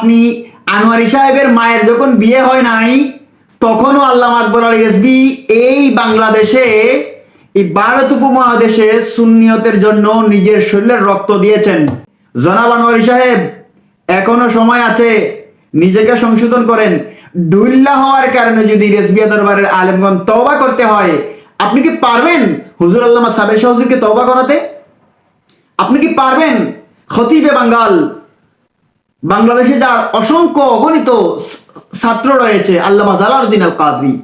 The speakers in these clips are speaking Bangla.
আপনি আনোয়ারি সাহেবের মায়ের যখন বিয়ে হয় নাই, তখনও আল্লাহ আকবর আলী রেসবি এই বাংলাদেশে, এই ভারত উপমহাদেশে সুন্নিয়তের জন্য নিজের শরীরের রক্ত দিয়েছেন। জনাব আনোয়ারি সাহেব, এখনও সময় আছে, নিজেকে সংশোধন করেন। ডুল্লা হওয়ার কারণে যদি রেসবিয়া দরবারের আলেমগণ তওবা করতে হয়, আপনি কি পারবেন হুজুর আল্লামা সাবের শাহ হুজুরকে তওবা করাতে? আপনি কি পারবেন? খতিবে বাঙ্গাল বাংলাদেশে যার অসংখ্য অগণিত ছাত্র রয়েছে, আল্লামা জালালউদ্দিন আল কাদরি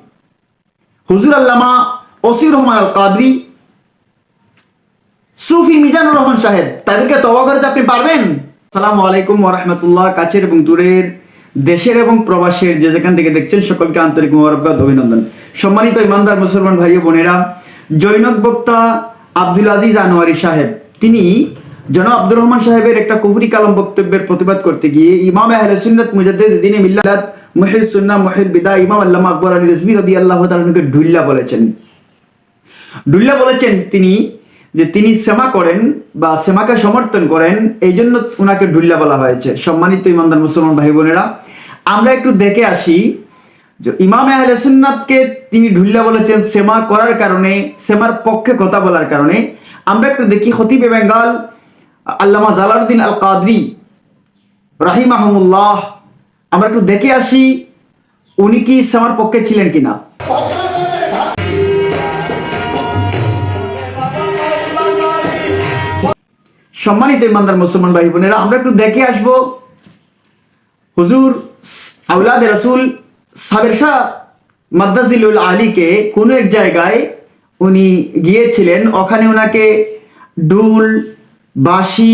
হুজুর আল্লামা ওসির রহমান আল কাদরি সুফি মিজানুর রহমান সাহেব, তাদেরকে তবা করতে আপনি পারবেন? সালামু আলাইকুম ওরহমতুল্লাহ কাছের এবং দূরের, দেশের এবং প্রবাসের যে যেখান থেকে দেখছেন সকলকে আন্তরিক মোবারকবাদ অভিনন্দন। সম্মানিত ইমানদার মুসলমান ভাই বোনেরা, জৈনক বক্তা আব্দুল আজিজ আনোয়ারি সাহেব, তিনি জনাব আব্দুর রহমান সাহেবের একটা কুফরি কালাম বক্তব্যের প্রতিবাদ করতে গিয়ে ইমাম আহলে সুন্নাত মুজাদ্দিদ দিনে মিল্লাত সুন্নাহ মুহিদ বিদা ইমাম আল্লামা আকবর আলী ঢুল্লা বলেছেন। ডুল্লা বলেছেন তিনি যে তিনি সেমা করেন বা সেমাকে সমর্থন করেন এই জন্য ওনাকে ডুল্লা বলা হয়েছে। সম্মানিত ইমানদার মুসলমান ভাই বোনেরা, আমরা একটু দেখে আসি যে ইমাম আহলে সুন্নাতকে তিনি ঢুল্লা বলেছেন সেমা করার কারণে, সেমার পক্ষে কথা বলার কারণে। আমরা একটু দেখি খতিবে বেঙ্গল আল্লামা জালালউদ্দিন আল কাদরি রাহিমাহমুল্লাহ, আমরা একটু দেখে আসি উনি কি সেমার পক্ষে ছিলেন কিনা। সম্মানিত ইমানদার মুসলমান ভাই বোনেরা, আমরা একটু দেখে আসব হুজুর আউলাদ রসুল সাবের শাহ মাদ্দাজিলুল আলীকে কোনো এক জায়গায় উনি গিয়েছিলেন, ওখানে ওনাকে ডুল বাঁশি,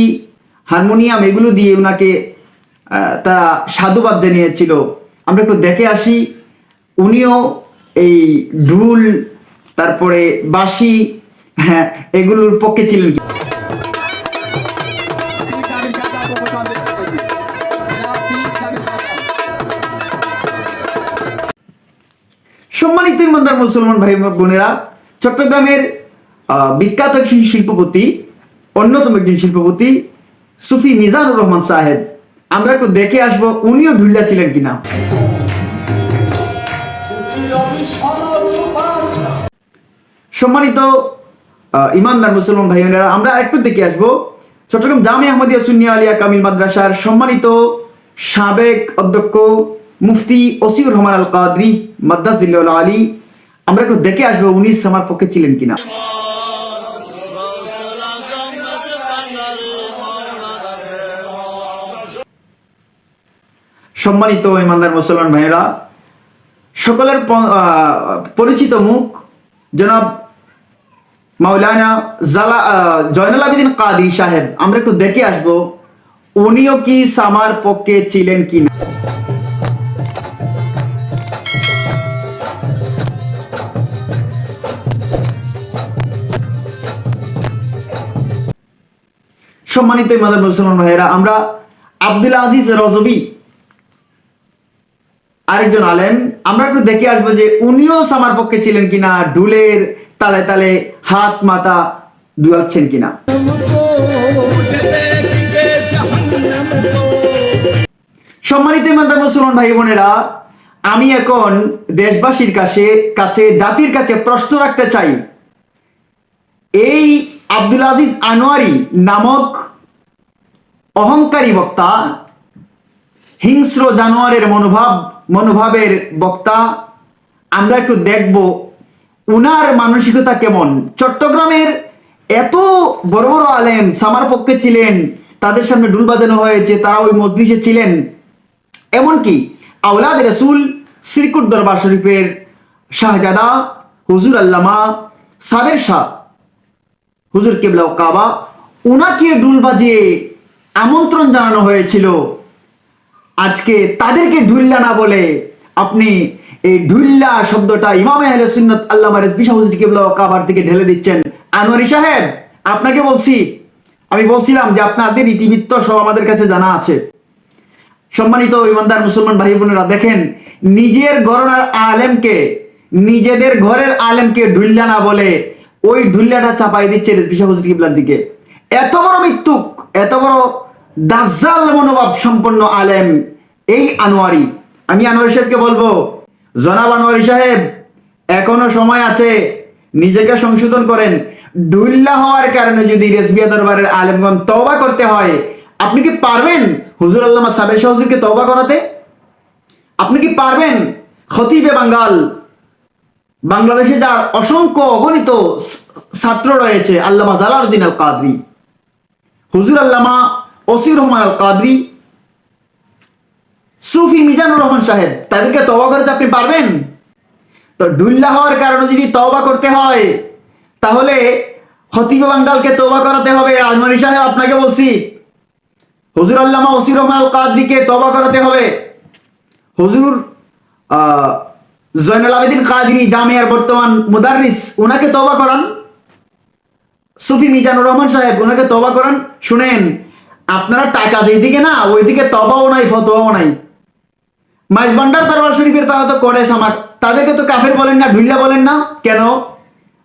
হারমোনিয়াম এগুলো দিয়ে ওনাকে তারা সাধুবাদ জানিয়েছিল। আমরা একটু দেখে আসি, উনিও এই ঢুল, তারপরে বাঁশি হ্যাঁ এগুলোর পক্ষে ছিলেন সম্মানিত মুসলমান ভাই বোনেরা চট্টগ্রামের বিখ্যাত শিল্পপতি অন্যতম একজন শিল্পপতি সুফি মিজানুর রহমান সাহেব। আমরা একটু দেখে আসব উনিও ঢুল্লা ছিলেন কিনা। সম্মানিত ইমানদার মুসলমান ভাই বোনেরা আমরা আরেকটু দেখে আসব চট্টগ্রাম জামে আহমদিয়া সুন্নিয়া আলিয়া কামিল মাদ্রাসার সম্মানিত সাবেক অধ্যক্ষ মুফতি ওসিউর রহমান আল কাদরি মাদ্দাজিল্লাহ আলী। আমরা একটু দেখে আসব উনি আমার পক্ষে ছিলেন কিনা। সম্মানিত ইমানদার মুসলমান ভাইয়েরা, সকলের পরিচিত মুখ, জনাব মাওলানা জালা জয়নাল আবেদিন কাদি সাহেব। আমরা একটু দেখে আসব, উনিও কি সামার পক্ষে ছিলেন কি না সম্মানিত ইমাদার মুসলমান ভাইয়েরা, আমরা আব্দুল আজিজ রজবি আরেকজন আলেম, আমরা একটু দেখে আসব যে উনিও সামার পক্ষে ছিলেন কিনা ডুলের তালে তালে হাত মাথা দুয়াচ্ছেন কিনা। সম্মানিত ইমানদার মুসলমান ভাই বোনেরা, আমি এখন দেশবাসীর কাছে কাছে, জাতির কাছে প্রশ্ন রাখতে চাই। এই আব্দুল আজিজ আনোয়ারি নামক অহংকারী বক্তা হিংস্র জানোয়ারের মনোভাব মনোভাবের বক্তা, আমরা একটু দেখব উনার মানসিকতা কেমন। চট্টগ্রামের এত বড় বড় আলেম সামার পক্ষে ছিলেন, তাদের সামনে ডুল বাজানো হয়েছে, তারা ওই মসজিদে ছিলেন। এমনকি আওলাদ রসুল শ্রীকুট দরবার শরীফের শাহজাদা হুজুর আল্লামা সাবের শাহ, হুজুর কেবলা কাবা, উনাকে ডুল বাজিয়ে আমন্ত্রণ জানানো হয়েছিল। আজকে তাদেরকে ঢুল্লা না বলে আপনি এই ঢুল্লা শব্দটা ইমামে আহলে সুন্নাত আল্লামা রেজবি শাহুজি কেবলা কাবার থেকে ঢেলে দিচ্ছেন। আনোয়ারি সাহেব, আপনাকে বলছি, আমি বলছিলাম যে আপনাদের ইতিবৃত্ত সব আমাদের কাছে জানা আছে। সম্মানিত ইমানদার মুসলমান ভাই বোনেরা, দেখেন, নিজের ঘরনার আলেমকে, নিজেদের ঘরের আলেমকে ঢুল্লা না বলে ওই ঢুল্লাটা চাপাই দিচ্ছে রেজবি শাহুজি কিবলার দিকে। এত বড় মৃত্যুক, এত বড় দাজ্জাল মনোভাব সম্পন্ন আলেম এই আনোয়ারি, আমি আনোয়ারি সাহেবকে বলব। জনাব আনোয়ারি সাহেব, এখনও সময় আছে, নিজেকে সংশোধন করেন। ডুল্লা হওয়ার কারণে যদি রেসবিয়া দরবারের আলেমগণ তওবা করতে হয়, আপনি কি পারবেন হুজুর আল্লামা সাবের শাহ হুজুরকে তওবা করাতে? আপনি কি পারবেন? খতিবে বাঙ্গাল, বাংলাদেশে যার অসংখ্য অগণিত ছাত্র রয়েছে, আল্লামা জালালউদ্দিন আল কাদরি হুজুর আল্লামা ওসির রহমান আল কাদরি সুফি মিজানুর রহমান সাহেব, তাদেরকে তওবা করতে আপনি পারবেন? তো ডুল্লা হওয়ার কারণে যদি তওবা করতে হয়, তাহলে খতিবে বাঙ্গালকে তওবা করাতে হবে। আজমারি সাহেব, আপনাকে বলছি, হুজুর আল্লামা ওসির রহমান কাদরিকে তওবা করাতে হবে। হুজুর জয়নুল আবেদিন কাদিনী জামিয়ার বর্তমান মুদারিস ওনাকে তওবা করান। সুফি মিজানুর রহমান সাহেব ওনাকে তওবা করান। শুনেন, আপনারা টাকা যেদিকে না, ওইদিকে তবাও নাই, ফতোয়াও নাই। মাইজবান্ডার দরবার শরীফের তারা তো করে সামাক তাদেরকে তো কাফের বলেন না ঢুল্লা বলেন না। কেন?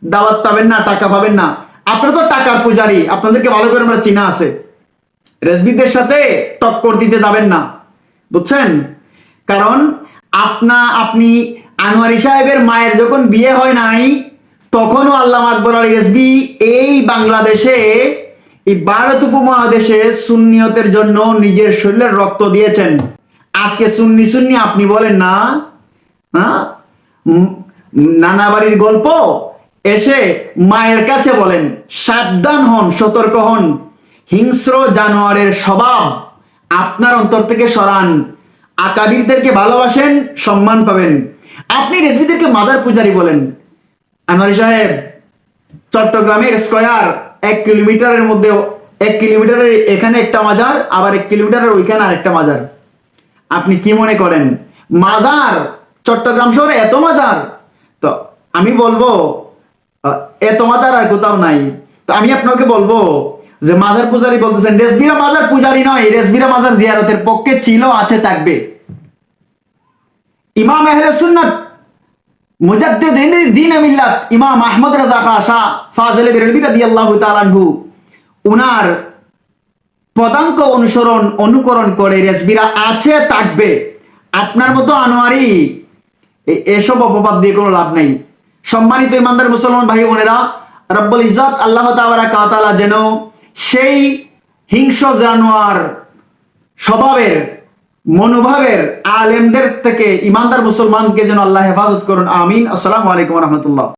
দাওয়াত পাবেন না, টাকা পাবেন না। আপনারা তো টাকার পূজারি, আপনাদেরকে ভালো করে আমরা চিনা আছে। রেজবিদের সাথে টক্কর দিতে যাবেন না। বুঝছেন? কারণ আপনা, আপনি আনোয়ারি সাহেবের মায়ের যখন বিয়ে হয় নাই, তখনও আল্লাহ আকবর আলী রেজবি এই বাংলাদেশে, এই ভারত উপমহাদেশে সুন্নিয়তের জন্য নিজের শরীরের রক্ত দিয়েছেন। আজকে সুন্নি সুন্নি, আপনি বলেন না হ্যাঁ নানা বাড়ির গল্প এসে মায়ের কাছে বলেন, সাবধান হন, সতর্ক হন। হিংস্র জানোয়ারের স্বভাব আপনার অন্তর থেকে সরান। আকাবিরদেরকে ভালোবাসেন, সম্মান পাবেন। আপনি রেসিপিদেরকে মাদার পূজারি বলেন। আনোয়ারি সাহেব, চট্টগ্রামের স্কয়ার এক কিলোমিটারের মধ্যে, এক কিলোমিটারের এখানে একটা মাজার, আবার এক কিলোমিটারের ওইখানে আরেকটা মাজার। আপনি কি মনে করেন? মাজার? চট্টগ্রাম শহরে এত মাজার? তো আমি বলব এত মাজার আর কোথাও নাই। তো আমি আপনাকে বলব যে মাজার পূজারি বলতেছেন, রেসবিরা মাজার পূজারি নয়, রেসবিরা মাজার জিয়ারতের পক্ষে ছিল, আছে, থাকবে। ইমাম আহলে সুন্নাত মুজাদ্দিদ দিন মিল্লাত, ইমাম আহমদ রাজা খা শাহ ফাজলে বেরলবি রাদিয়াল্লাহু তাআলা উনার পদাঙ্ক অনুসরণ, অনুকরণ করে রেসবিরা আছে, থাকবে। আপনার মতো আনোয়ারি এসব অপবাদ দিয়ে কোনো লাভ নেই। সম্মানিত ইমানদার মুসলমান ভাই বোনেরা, রব্বুল ইজ্জত আল্লাহ তাআলা যেন সেই হিংস জানোয়ার স্বভাবের, মনোভাবের আলেমদের থেকে ইমানদার মুসলমানকে যেন আল্লাহ হেফাজত করুন। আমিন। আসসালামু আলাইকুম রহমতুল্লাহ।